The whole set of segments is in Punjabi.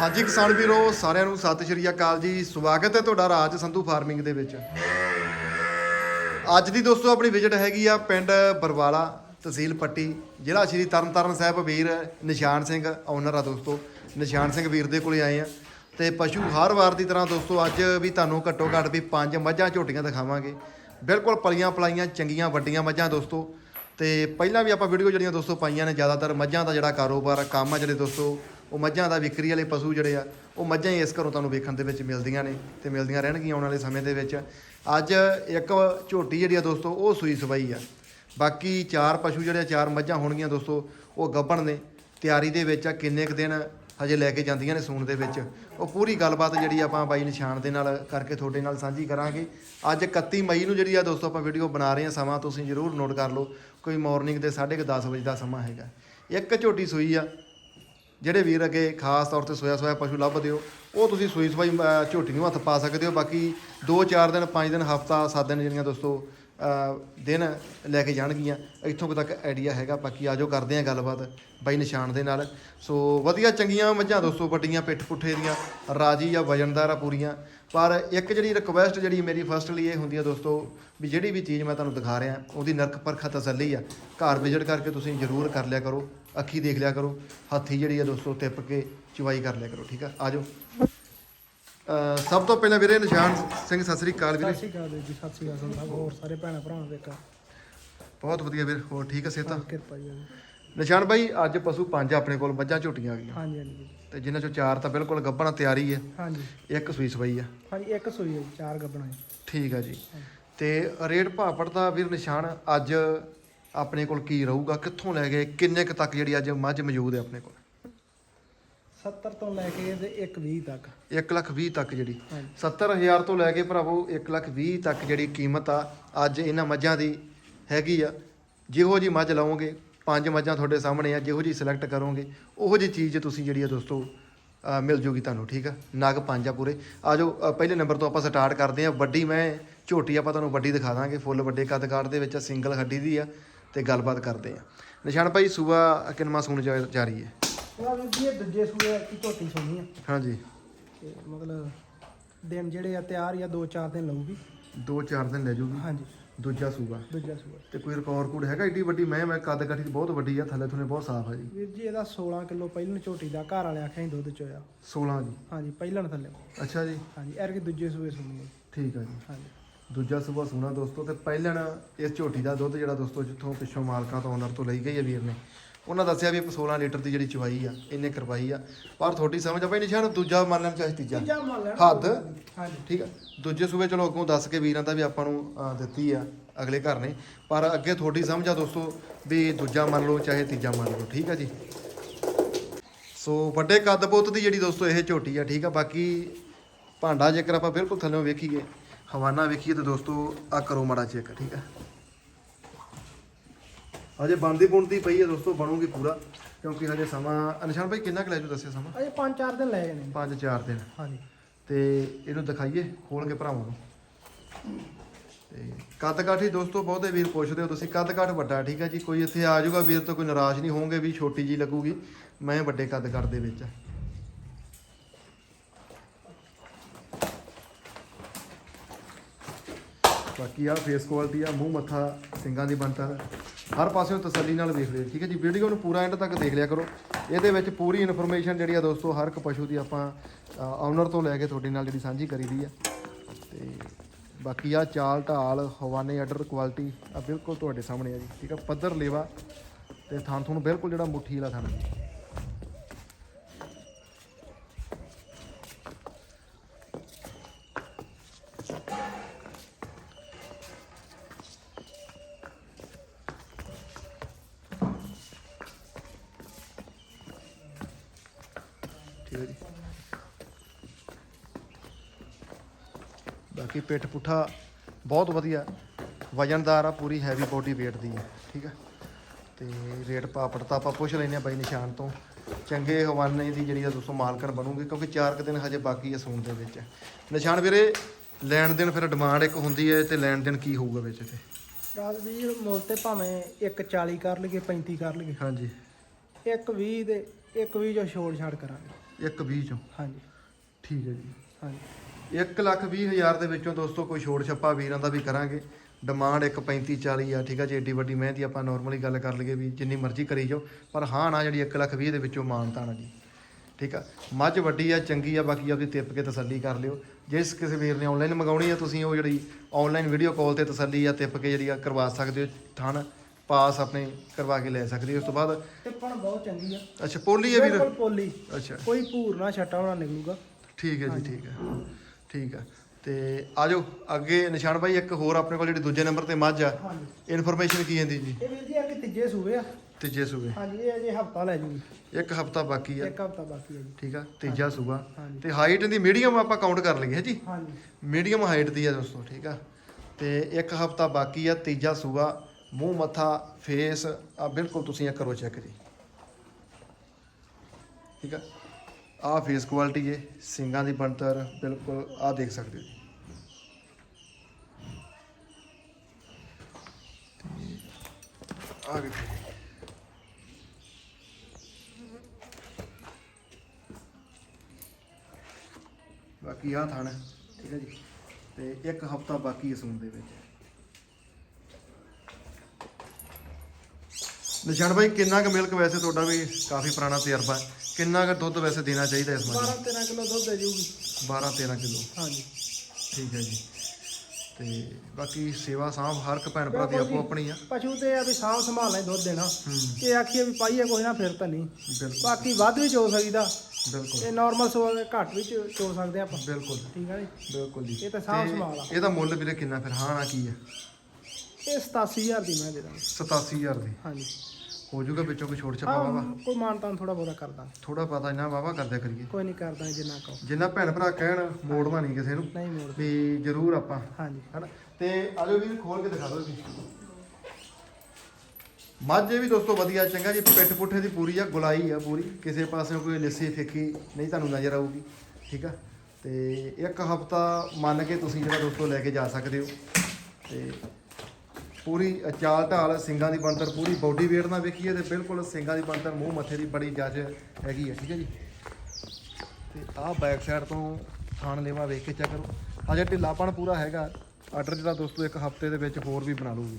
ਹਾਂਜੀ ਕਿਸਾਨ ਵੀਰੋ, ਸਾਰਿਆਂ ਨੂੰ ਸਤਿ ਸ਼੍ਰੀ ਅਕਾਲ ਜੀ। ਸਵਾਗਤ ਹੈ ਤੁਹਾਡਾ ਰਾਜ ਸੰਧੂ ਫਾਰਮਿੰਗ ਦੇ ਵਿੱਚ। ਅੱਜ ਦੀ ਦੋਸਤੋ, ਆਪਣੀ ਵਿਜ਼ਿਟ ਹੈਗੀ ਆ ਪਿੰਡ ਬਰਵਾਲਾ ਤਹਿਸੀਲ ਪੱਟੀ, ਜ਼ਿਲ੍ਹਾ ਸ਼੍ਰੀ ਤਰਨਤਾਰਨ ਸਾਹਿਬ ਵੀਰ ਨਿਸ਼ਾਨ ਸਿੰਘ ਓਨਰ ਆ ਦੋਸਤੋ। ਨਿਸ਼ਾਨ ਸਿੰਘ ਵੀਰ ਦੇ ਕੋਲੇ ਆਏ ਆ। ਤੇ ਪਸ਼ੂ ਹਰ ਵਾਰ ਦੀ ਤਰ੍ਹਾਂ ਦੋਸਤੋ, ਅੱਜ ਵੀ ਤੁਹਾਨੂੰ ਘੱਟੋ ਘੱਟ ਵੀ ਪੰਜ ਮੱਝਾਂ ਝੋਟੀਆਂ ਦਿਖਾਵਾਂਗੇ। ਬਿਲਕੁਲ ਪਲੀਆਂ ਪਲਾਈਆਂ, ਚੰਗੀਆਂ ਵੱਡੀਆਂ ਮੱਝਾਂ ਦੋਸਤੋ। ਤੇ ਪਹਿਲਾਂ ਵੀ ਆਪਾਂ ਵੀਡੀਓ ਜਿਹੜੀਆਂ ਦੋਸਤੋ ਪਾਈਆਂ ਨੇ, ਜ਼ਿਆਦਾਤਰ ਮੱਝਾਂ ਦਾ ਜਿਹੜਾ ਕਾਰੋਬਾਰ, ਕੰਮ ਆ ਜਿਹੜੇ ਦੋਸਤੋ ਉਹ ਮੱਝਾਂ ਦਾ ਵਿਕਰੀ ਵਾਲੇ ਪਸ਼ੂ ਜਿਹੜੇ ਆ ਉਹ ਮੱਝਾਂ ਹੀ ਇਸ ਘਰੋਂ ਤੁਹਾਨੂੰ ਵੇਖਣ ਦੇ ਵਿੱਚ ਮਿਲਦੀਆਂ ਨੇ ਤੇ ਮਿਲਦੀਆਂ ਰਹਿਣਗੀਆਂ ਆਉਣ ਵਾਲੇ ਸਮੇਂ ਦੇ ਵਿੱਚ। ਅੱਜ ਇੱਕ ਝੋਟੀ ਜਿਹੜੀ ਆ ਦੋਸਤੋ ਉਹ ਸੂਈ ਸਵਾਈ ਆ। ਬਾਕੀ ਚਾਰ ਪਸ਼ੂ ਜਿਹੜੇ ਆ, ਚਾਰ ਮੱਝਾਂ ਹੋਣਗੀਆਂ ਦੋਸਤੋ ਉਹ ਗੱਭਣ ਨੇ। ਤਿਆਰੀ ਦੇ ਵਿੱਚ ਆ ਕਿੰਨੇ ਕੁ ਦਿਨ ਹਜੇ ਲੈ ਕੇ ਜਾਂਦੀਆਂ ਨੇ ਸੂਣ ਦੇ ਵਿੱਚ। ਉਹ ਪੂਰੀ ਗੱਲਬਾਤ ਜਿਹੜੀ ਆਪਾਂ ਬਾਈ ਨਿਸ਼ਾਨ ਦੇ ਨਾਲ ਕਰਕੇ ਤੁਹਾਡੇ ਨਾਲ ਸਾਂਝੀ ਕਰਾਂਗੇ। ਅੱਜ 31 ਮਈ ਨੂੰ ਜਿਹੜੀ ਆ ਦੋਸਤੋ ਆਪਾਂ ਵੀਡੀਓ ਬਣਾ ਰਹੇ ਹਾਂ ਸਮਾਂ ਤੁਸੀਂ ਜ਼ਰੂਰ ਨੋਟ ਕਰ ਲਓ। ਕੋਈ ਮਾਰਨਿੰਗ ਦੇ 10:30 ਵਜੇ ਦਾ ਸਮਾਂ ਹੈਗਾ। ਇੱਕ ਝੋਟੀ ਸੂਈ ਆ ਜਿਹੜੇ ਵੀਰ ਅੱਗੇ ਖਾਸ ਤੌਰ ਤੇ ਸੋਇਆ ਸੋਇਆ ਪਸ਼ੂ ਲੱਭਦੇ ਹੋ ਉਹ ਤੁਸੀਂ ਸੂਈ ਸਵਾਈ ਅਹ, ਝੋਟੀ ਨੂੰ ਹੱਥ ਪਾ ਸਕਦੇ ਹੋ। ਬਾਕੀ 2-4 ਦਿਨ 5 ਦਿਨ ਹਫਤਾ 7 ਦਿਨ ਜਿਹੜੀਆਂ ਦੋਸਤੋ ਦਿਨ ਲੈ ਕੇ ਜਾਣਗੀਆਂ। ਇੱਥੋਂ ਕੁ ਤੱਕ ਆਈਡੀਆ ਹੈਗਾ। ਬਾਕੀ ਆਜੋ ਕਰਦੇ ਆਂ ਗੱਲਬਾਤ ਬਾਈ ਨਿਸ਼ਾਨ ਦੇ ਨਾਲ। ਸੋ ਵਧੀਆ ਚੰਗੀਆਂ ਮੱਝਾਂ ਦੋਸਤੋ ਵੱਡੀਆਂ ਪਿੱਠ ਪੁੱਠੇ ਦੀਆਂ ਰਾਜੀ ਆ ਵਜਨਦਾਰ ਆ ਪੂਰੀਆਂ। ਪਰ ਇੱਕ ਜਿਹੜੀ ਰਿਕੁਐਸਟ ਜਿਹੜੀ ਮੇਰੀ ਫਸਟਲੀ ਇਹ ਹੁੰਦੀ ਆ ਦੋਸਤੋ ਵੀ ਜਿਹੜੀ ਵੀ ਚੀਜ਼ ਮੈਂ ਤੁਹਾਨੂੰ ਦਿਖਾ ਰਿਹਾ ਉਹਦੀ ਨਰਕ ਪਰਖਾ ਤਸੱਲੀ ਆ। ਘਰ ਵਿਜ਼ਿਟ ਕਰਕੇ ਤੁਸੀਂ ਜ਼ਰੂਰ ਕਰ ਲਿਆ ਕਰੋ। ਅੱਖੀ ਦੇਖ ਲਿਆ ਕਰੋ ਹੱਥੀ ਜਿਹੜੀ ਆ ਦੋਸਤੋ ਟਿੱਪ ਕੇ ਚੁਵਾਈ ਕਰ ਲਿਆ ਕਰੋ ਠੀਕ ਆ? ਆਜੋ ਸਭ ਤੋਂ ਪਹਿਲਾਂ ਵੀਰੇ ਨਿਸ਼ਾਨ ਸਿੰਘ ਸਤਿ ਸ੍ਰੀ ਅਕਾਲ ਵੀਰੇ। ਸਤਿ ਸ਼੍ਰੀ ਅਕਾਲ ਵੀਰ ਜੀ ਸਤਿ ਸ਼੍ਰੀ ਅਕਾਲ ਸੰਧਾ ਹੋਰ ਸਾਰੇ ਭੈਣਾਂ ਭਰਾਵਾਂ ਦੇ ਇੱਕ ਬਹੁਤ ਵਧੀਆ ਵੀਰ ਹੋਰ ਠੀਕ ਆ ਕਿਰਪਾ ਜੀ ਨਿਸ਼ਾਨ ਭਾਈ ਅੱਜ ਪਸ਼ੂ ਪੰਜ ਆਪਣੇ ਕੋਲ ਮੱਝਾਂ ਝੋਟੀਆਂ ਆ ਗਈਆਂ। ਹਾਂਜੀ। ਤੇ ਜਿਨ੍ਹਾਂ ਚੋਂ ਚਾਰ ਤਾਂ ਬਿਲਕੁਲ ਗੱਭਣਾ ਤਿਆਰੀ ਹੈ ਹਾਂਜੀ। ਇੱਕ ਸੂਈ ਸਵਾਈ ਆ। ਹਾਂਜੀ ਇੱਕ ਸੂਈ ਹੈ ਚਾਰ ਗੱਬਣਾ ਜੀ। ਠੀਕ ਆ ਜੀ। ਤੇ ਰੇਟ ਭਾਪੜ ਦਾ ਵੀਰ ਨਿਸ਼ਾਨ ਅੱਜ ਆਪਣੇ ਕੋਲ ਕੀ ਰਹੂਗਾ? ਕਿੱਥੋਂ ਲੈ ਗਏ? ਕਿੰਨੇ ਕੁ ਤੱਕ ਜਿਹੜੀ ਅੱਜ ਮੱਝ ਮੌਜੂਦ ਹੈ ਆਪਣੇ ਕੋਲ? 70 ਤੋਂ ਲੈ ਕੇ ਤੇ 120 ਤੱਕ। 1 ਲੱਖ 20 ਤੱਕ ਜਿਹੜੀ। ਹਾਂਜੀ। 70000 ਤੋਂ ਲੈ ਕੇ ਭਰਾਵੋ 1 ਲੱਖ 20 ਤੱਕ ਜਿਹੜੀ ਕੀਮਤ ਆ ਅੱਜ ਇਹਨਾਂ ਮੱਝਾਂ ਦੀ ਹੈਗੀ ਆ। ਜਿਹੋ ਜੀ ਮੱਝ ਲਓਗੇ ਪੰਜ ਮੱਝਾਂ ਤੁਹਾਡੇ ਸਾਹਮਣੇ ਆ ਜਿਹੋ ਜੀ ਸਿਲੈਕਟ ਕਰੋਗੇ ਉਹੋ ਜੀ ਚੀਜ਼ ਤੁਸੀਂ ਜਿਹੜੀ ਆ ਦੋਸਤੋ ਮਿਲ ਜੂਗੀ ਤੁਹਾਨੂੰ ਠੀਕ ਆ? ਨਗ ਪੰਜ ਆ ਪੂਰੇ। ਆ ਅ, ਪਹਿਲੇ ਨੰਬਰ ਤੋਂ ਆਪਾਂ ਸਟਾਰਟ ਕਰਦੇ ਆ। ਵੱਡੀ ਮੈਂ ਝੋਟੀ ਆਪਾਂ ਤੁਹਾਨੂੰ ਵੱਡੀ ਦਿਖਾ ਦਾਂਗੇ ਫੁੱਲ ਵੱਡੇ ਕੱਦ ਕਾਠ ਦੇ ਵਿੱਚ ਸਿੰਗਲ ਹੱਡੀ ਦੀ ਆ। ਤੇ ਗੱਲਬਾਤ ਕਰਦੇ ਆ। ਨਿਸ਼ਾਨ ਭਾਈ ਸੂਆ ਕਿੰਨਵਾ ਸੁਣ ਜਾ ਜਾ ਰਹੀ ਹੈ? ਉਹ ਵੀਰ ਜੀ ਇਹ ਦੂਜੇ ਸੂਏ ਕੀ ਝੋਟੀ ਸੁਣੀ ਆ। ਹਾਂਜੀ। ਤੇ ਮਤਲਬ ਦਿਨ ਜਿਹੜੇ ਆ ਤਿਆਰ ਜਾਂ 2-4 ਦਿਨ ਲਊਗੀ। 2-4 ਦਿਨ ਲੈ ਜੂਗੀ? ਹਾਂਜੀ। ਦੂਜਾ ਸੂਆ ਦੂਜਾ ਸੂਆ ਤੇ ਕੋਈ ਰਿਕਾਰਡ ਕੋਡ ਹੈਗਾ? ਏਡੀ ਵੱਡੀ ਮੈਂ ਮੈਂ ਕੱਦ ਕਾਠੀ ਬਹੁਤ ਵੱਡੀ ਆ ਥੱਲੇ ਥੁਨੇ ਬਹੁਤ ਸਾਫ਼ ਆ ਜੀ। ਵੀਰ ਜੀ ਇਹਦਾ 16 ਕਿਲੋ ਪਹਿਲਣ ਝੋਟੀ ਦਾ ਘਰ ਵਾਲੇ ਆਖਿਆ ਸੀ ਦੁੱਧ ਚੋਇਆ 16 ਜੀ। ਹਾਂਜੀ ਥੱਲੇ। ਅੱਛਾ ਜੀ। ਹਾਂਜੀ ਐਰ ਕੇ ਦੂਜੇ ਸੂਏ ਸੁਣੀ ਠੀਕ ਆ ਜੀ। ਹਾਂਜੀ। ਦੂਜਾ ਸੂਆ ਸੋਨਾ ਦੋਸਤੋ ਤੇ ਪਹਿਲਣ ਇਸ ਝੋਟੀ ਦਾ ਦੁੱਧ ਜਿਹੜਾ ਦੋਸਤੋ ਜਿੱਥੋਂ ਪਿੱਛੋਂ ਮਾਲਕਾਂ ਤੋਂ ਓਨਰ ਤੋਂ ਲਈ ਗਈ ਹੈ ਵੀਰ ਨੇ। ਉਹਨਾਂ ਦੱਸਿਆ ਵੀ 16 ਲੀਟਰ ਦੀ ਜਿਹੜੀ ਚਵਾਈ ਆ ਇੰਨੇ ਕਰਵਾਈ ਆ। ਪਰ ਤੁਹਾਡੀ ਸਮਝ ਆ ਭਾਈ ਨਿਸ਼ਾਨ ਦੂਜਾ ਮੰਨ ਲੈਣ ਚਾਹੇ ਤੀਜਾ। ਤੀਜਾ ਮੰਨ ਲੈਣਾ। ਹੱਦ। ਹਾਂਜੀ। ਠੀਕ ਆ। ਦੂਜੇ ਸੂਬੇ ਚਲੋ ਅੱਗੋਂ ਦੱਸ ਕੇ ਵੀਰਾਂ ਦਾ ਵੀ ਆਪਾਂ ਨੂੰ ਅਹ, ਦਿੱਤੀ ਆ ਅਗਲੇ ਘਰ ਨੇ। ਪਰ ਅੱਗੇ ਤੁਹਾਡੀ ਸਮਝ ਆ ਦੋਸਤੋ ਵੀ ਦੂਜਾ ਮੰਨ ਲਓ ਚਾਹੇ ਤੀਜਾ ਮੰਨ ਲਓ। ਠੀਕ ਆ ਜੀ। ਸੋ ਵੱਡੇ ਕੱਦ ਬੁੱਤ ਦੀ ਜਿਹੜੀ ਦੋਸਤੋ ਇਹ ਝੋਟੀ ਆ ਠੀਕ ਆ। ਬਾਕੀ ਭਾਂਡਾ ਜੇਕਰ ਆਪਾਂ ਬਿਲਕੁਲ ਥੱਲੇੋਂ ਵੇਖੀਏ ਹਵਾਨਾ ਵੇਖੀਏ ਤਾਂ ਦੋਸਤੋ ਆ ਕਰੋ ਮਾੜਾ ਚੈੱਕ ਠੀਕ ਆ? ਹਜੇ ਬਣਦੀ ਬੁਣਦੀ ਪਈ ਆ ਦੋਸਤੋ ਬਣੂਗੀ ਪੂਰਾ ਕਿਉਂਕਿ ਹਜੇ ਸਮਾਂ ਨਿਸ਼ਾਨ ਭਾਈ ਕਿੰਨਾ ਕੁ ਲੈ ਜੂ ਦੱਸਿਆ ਸਮਾਂ? ਅਜੇ 5-4 ਦਿਨ ਲੈ ਜਾਣੇ। 5-4 ਦਿਨ। ਹਾਂਜੀ। ਤੇ ਇਹਨੂੰ ਦਿਖਾਈਏ ਖੋਲ ਕੇ ਭਰਾਵਾਂ ਨੂੰ। ਤੇ ਕੱਦ ਕਾਠੀ ਦੋਸਤੋ ਬਹੁਤੇ ਵੀਰ ਪੁੱਛਦੇ ਹੋ ਤੁਸੀਂ ਕੱਦ ਕਾਠ ਵੱਡਾ ਠੀਕ ਹੈ ਜੀ? ਕੋਈ ਇੱਥੇ ਆ ਜਾਊਗਾ ਵੀਰ ਤੋਂ ਕੋਈ ਨਾਰਾਜ਼ ਨਹੀਂ ਹੋਵੋਗੇ ਵੀ ਛੋਟੀ ਜੀ ਲੱਗੂਗੀ। ਮੈਂ ਵੱਡੇ ਕੱਦ ਕਾਠ ਦੇ ਵਿੱਚ ਆ। ਬਾਕੀ ਆ ਫੇਸ ਕੁਆਲਿਟੀ ਆ, ਮੂੰਹ ਮੱਥਾ, ਸਿੰਗਾਂ ਦੀ ਬਣਤਰ ਹਰ ਪਾਸਿਓਂ ਤਸੱਲੀ ਨਾਲ ਵੇਖ ਲਿਓ, ਠੀਕ ਹੈ ਜੀ? ਵੀਡੀਓ ਨੂੰ ਪੂਰਾ ਐਂਡ ਤੱਕ ਦੇਖ ਲਿਆ ਕਰੋ। ਇਹਦੇ ਵਿੱਚ ਪੂਰੀ ਇਨਫੋਰਮੇਸ਼ਨ ਜਿਹੜੀ ਆ ਦੋਸਤੋ, ਹਰ ਇੱਕ ਪਸ਼ੂ ਦੀ ਆਪਾਂ ਓਨਰ ਤੋਂ ਲੈ ਕੇ ਤੁਹਾਡੇ ਨਾਲ ਜਿਹੜੀ ਸਾਂਝੀ ਕਰੀ ਦੀ ਆ। ਤੇ ਬਾਕੀ ਆ ਚਾਲ ਢਾਲ, ਹਵਾਨੇ ਆਰਡਰ ਕੁਆਲਿਟੀ ਆ ਬਿਲਕੁਲ ਤੁਹਾਡੇ ਸਾਹਮਣੇ ਆ ਜੀ, ਠੀਕ ਆ ਪੱਧਰ ਲੇਵਾ ਤੇ ਥਾਂ ਤੁਹਾਨੂੰ ਬਿਲਕੁਲ ਜਿਹੜਾ ਮੁੱਠੀ ਵਾਲਾ ਥਾਂ ਬਾਕੀ ਪਿੱਠ ਪੁੱਠਾ ਬਹੁਤ ਵਧੀਆ। ਵਜਨਦਾਰ ਆ ਪੂਰੀ ਹੈਵੀ ਬੋਡੀ weight ਦੀ ਹੈ ਠੀਕ ਹੈ ਤੇ ਰੇਟ ਪਾਪੜ ਤਾਂ ਆਪਾਂ ਪੁੱਛ ਲੈਨੇ ਆ ਬਾਈ ਨਿਸ਼ਾਨ ਤੋਂ। ਚੰਗੇ ਹਵਾਨੇ ਦੀ ਜਿਹੜੀ ਆ ਦੋਸਤੋ ਮਾਲਕਣ ਬਣੂਗੀ ਕਿਉਂਕਿ 4 ਕੁ ਦਿਨ ਹਜੇ ਬਾਕੀ ਆ ਸੂਣ ਦੇ ਵਿੱਚ। ਨਿਸ਼ਾਨ ਵੀਰੇ ਲੈਣ ਦੇਣ ਫਿਰ ਡਿਮਾਂਡ ਇੱਕ ਹੁੰਦੀ ਹੈ ਤੇ ਲੈਣ ਦੇਣ ਕੀ ਹੋਊਗਾ ਵਿੱਚ ਤੇ ਰਾਤ ਵੀ ਮੁੱਲ ਤੇ ਭਾਵੇਂ 140 ਕਰ ਲਈਏ 35 ਕਰ ਲਈਏ। ਹਾਂਜੀ। ਇੱਕ 20 ਦੇ ਇੱਕ 20 ਜੋ ਛੋੜ ਛਾੜ ਕਰਾਂਗੇ। ਇੱਕ 20 ਚੋਂ? ਹਾਂਜੀ। ਠੀਕ ਹੈ ਜੀ। ਹਾਂਜੀ। 1 ਲੱਖ 20 ਹਜ਼ਾਰ ਦੇ ਵਿੱਚੋਂ ਦੋਸਤੋ ਕੋਈ ਛੋੜ ਛੱਪਾ ਵੀਰਾਂ ਦਾ ਵੀ ਕਰਾਂਗੇ। ਡਿਮਾਂਡ ਇੱਕ 35 40 ਆ ਠੀਕ ਆ ਜੀ? ਏਡੀ ਵੱਡੀ ਮਹਿੰਦੀ ਆਪਾਂ ਨਾਰਮਲੀ ਗੱਲ ਕਰ ਲਈਏ ਵੀ ਜਿੰਨੀ ਮਰਜ਼ੀ ਕਰੀ ਜਾਓ ਪਰ ਹਾਂ ਨਾ ਜਿਹੜੀ 1 ਲੱਖ 20 ਦੇ ਵਿੱਚੋਂ ਮਾਨਤਾ ਨਾ ਜੀ। ਠੀਕ ਆ? ਮੱਝ ਵੱਡੀ ਆ ਚੰਗੀ ਆ ਬਾਕੀ ਆਪਦੀ ਤਿੱਪ ਕੇ ਤਸੱਲੀ ਕਰ ਲਿਓ। ਜਿਸ ਕਿਸੇ ਵੀਰ ਨੇ ਆਨਲਾਈਨ ਮੰਗਾਉਣੀ ਆ ਤੁਸੀਂ ਉਹ ਜਿਹੜੀ ਆਨਲਾਈਨ ਵੀਡੀਓ ਕਾਲ ਤੇ ਤਸੱਲੀ ਆ ਤਿੱਪ ਕੇ ਜਿਹੜੀ ਆ ਕਰਵਾ ਸਕਦੇ ਹੋ ਥਣ ਪਾਸ ਆਪਣੇ ਕਰਵਾ ਕੇ ਲੈ ਸਕਦੇ ਹੋ ਉਸ ਤੋਂ ਬਾਅਦ ਟਿੱਪਣ ਬਹੁਤ ਚੰਗੀ ਆ। ਅੱਛਾ ਪੋਲੀ ਆ ਵੀਰ? ਬਿਲਕੁਲ ਪੋਲੀ। ਅੱਛਾ। ਕੋਈ ਭੂਰ ਨਾ ਛੱਟਾ ਹੋਣਾ ਨਿਕਲੂਗਾ। ਠੀਕ ਹੈ ਜੀ ਠੀਕ ਹੈ। ਠੀਕ ਹੈ ਤੇ ਆਜੋ ਅੱਗੇ ਨਿਸ਼ਾਨ ਭਾਈ ਇੱਕ ਹੋਰ ਆਪਣੇ ਕੋਲ ਜਿਹੜੀ ਦੂਜੇ ਨੰਬਰ ਤੇ ਮੱਝ ਆ ਹਾਂਜੀ। ਇਨਫੋਰਮੇਸ਼ਨ ਕੀ ਜਾਂਦੀ ਜੀ? ਇਹ ਵੀਰ ਜੀ ਅੱਗੇ ਤੀਜੇ ਸੂਏ ਆ। ਤੀਜੇ ਸੂਬੇ। ਹਾਂਜੀ ਇਹ ਅਜੇ ਹਫਤਾ ਲੈ ਜੂਗੀ। ਇੱਕ ਹਫਤਾ ਬਾਕੀ ਆ। ਇੱਕ ਹਫਤਾ ਬਾਕੀ ਹੈ ਜੀ। ਠੀਕ ਆ ਤੀਜਾ ਸੂਬਾ। ਹਾਂਜੀ। ਤੇ ਹਾਈਟ ਦੀ ਮੀਡੀਅਮ ਆਪਾਂ ਕਾਊਂਟ ਕਰ ਲਈਏ ਹੈ ਜੀ? ਹਾਂਜੀ। ਮੀਡੀਅਮ ਹਾਈਟ ਦੀ ਆ ਦੋਸਤੋ ਠੀਕ ਆ। ਤੇ ਇੱਕ ਹਫਤਾ ਬਾਕੀ ਆ ਤੀਜਾ ਸੂਬਾ। ਮੂੰਹ ਮੱਥਾ ਫੇਸ ਆ ਬਿਲਕੁਲ ਤੁਸੀਂ ਇਹ ਕਰੋ ਚੈੱਕ ਜੀ। ਠੀਕ ਆ। ਆ ਫੇਸ ਕੁਆਲਿਟੀ ਹੈ ਸਿੰਗਾਂ ਦੀ ਬਣਤਰ ਬਿਲਕੁਲ ਆ ਦੇਖ ਸਕਦੇ ਹੋ ਜੀ। ਆ ਵੇਖੋ ਬਾਕੀ ਆ ਥਾਣਾ ਠੀਕ ਹੈ ਜੀ। ਤੇ ਇੱਕ ਹਫਤਾ ਬਾਕੀ ਇਸ ਨੂੰ ਦੇ ਵਿੱਚ। ਨਿਸ਼ਾਨ ਭਾਈ ਕਿੰਨਾ ਕੁ ਮਿਲਕ ਵੈਸੇ ਤੁਹਾਡਾ ਵੀ ਕਾਫੀ ਪੁਰਾਣਾ ਤਜਰਬਾ ਹੈ। ਕਿੰਨਾ ਕੁ ਦੁੱਧ ਵੈਸੇ ਦੇਣਾ ਚਾਹੀਦਾ ਇਸ ਮੱਝ 12 13 ਕਿਲੋ ਦੁੱਧ ਦੇ ਜੂਗੀ 12 13 ਕਿਲੋ? ਹਾਂਜੀ। ਠੀਕ ਹੈ ਜੀ। ਤੇ ਬਾਕੀ ਸੇਵਾ ਸਾਂਭ ਹਰ ਇੱਕ ਭੈਣ ਭਰਾ ਦੀ ਆਪੋ ਆਪਣੀ ਆ। ਪਸ਼ੂ ਤੇ ਆ ਵੀ ਸਾਂਭ ਸੰਭਾਲਣਾ ਹੀ ਦੁੱਧ ਦੇਣਾ। ਇਹ ਆਖੀਏ ਵੀ ਪਾਈਏ ਕੋਈ ਨਾ ਫਿਰ ਤਾਂ ਨਹੀਂ। ਬਿਲਕੁਲ। ਬਾਕੀ ਵੱਧ ਵੀ ਚੋ ਸਕਦਾ। ਬਿਲਕੁਲ। ਇਹ ਨਾਰਮਲ ਸੋ ਘੱਟ ਵੀ ਚੋ ਚੋ ਸਕਦੇ ਆਪਾਂ। ਬਿਲਕੁਲ। ਠੀਕ ਹੈ ਜੀ? ਬਿਲਕੁਲ ਜੀ। ਇਹ ਤਾਂ ਸਾਂਭ ਤੇ ਸੰਭਾਲ ਆ। ਇਹਦਾ ਮੁੱਲ ਵੀਰੇ ਕਿੰਨਾ ਫਿਰ? ਹਾਂ ਨਾ ਕੀ ਹੈ ਇਹ 87000 ਦੀ ਮੈਂ ਦੇ ਦਾਂਗਾ। 87000 ਦੀ। ਹਾਂਜੀ। ਹੋ ਜਾਊਗਾ ਵਿੱਚੋਂ ਕੋਈ ਛੋੜ ਛਪਾ ਹਾਂ ਵਾਵਾ ਕੋਈ ਮਾਨਤਾਨ ਥੋੜਾ ਬਹੁਤਾ ਕਰਦਾ ਥੋੜਾ ਪਤਾ ਇਹਨਾਂ ਵਾਵਾ ਕਰਦਿਆ ਕਰੀਏ। ਕੋਈ ਨਹੀਂ ਕਰਦਾ ਜਿੰਨਾ ਕਹੋ। ਜਿੰਨਾ ਭੈਣ ਭਰਾ ਕਹਿਣ ਮੋੜਵਾ ਨਹੀਂ ਕਿਸੇ ਨੂੰ। ਨਹੀਂ ਮੋੜ ਵੀ ਜ਼ਰੂਰ ਆਪਾਂ। ਹਾਂਜੀ। ਹਨਾ? ਤੇ ਆਜੋ ਵੀਰ ਖੋਲ ਕੇ ਦਿਖਾ ਦਿਓ ਜੀ ਮੱਝ ਇਹ ਵੀ ਦੋਸਤੋ ਵਧੀਆ ਚੰਗਾ ਜੀ ਪਿੱਠ ਪੁੱਠੇ ਦੀ ਪੂਰੀ ਆ ਗੁਲਾਈ ਆ ਪੂਰੀ। ਕਿਸੇ ਪਾਸੇ ਕੋਈ ਲਿੱਸੀ ਫਿੱਕੀ ਨਹੀਂ ਤੁਹਾਨੂੰ ਨਜ਼ਰ ਆਊਗੀ ਠੀਕ ਆ? ਤੇ ਇੱਕ ਹਫਤਾ ਮੰਨ ਕੇ ਤੁਸੀਂ ਜਿਹੜਾ ਦੋਸਤੋ ਲੈ ਕੇ ਜਾ ਸਕਦੇ ਹੋ। ਤੇ ਪੂਰੀ ਚਾਲ ਢਾਲ ਸਿੰਗਾਂ ਦੀ ਬਣਤਰ, ਪੂਰੀ ਬੋਡੀ ਵੇਟ ਨਾਲ ਵੇਖੀਏ ਤੇ ਬਿਲਕੁਲ ਸਿੰਗਾਂ ਦੀ ਬਣਤਰ ਮੂੰਹ ਮੱਥੇ ਦੀ ਬੜੀ ਜੱਜ ਹੈਗੀ ਹੈ ਠੀਕ ਹੈ ਜੀ? ਤੇ ਆਹ ਬੈਕ ਸਾਈਡ ਤੋਂ ਥਾਣ ਲੇਵਾ ਵੇਖ ਕੇ ਚੈੱਕ ਕਰੋ। ਅਜੇ ਢਿੱਲਾਪਣ ਪੂਰਾ ਹੈਗਾ ਆਰਡਰ ਜਿਹੜਾ ਦੋਸਤੋ ਇੱਕ ਹਫ਼ਤੇ ਦੇ ਵਿੱਚ ਹੋਰ ਵੀ ਬਣਾ ਲੂਗੀ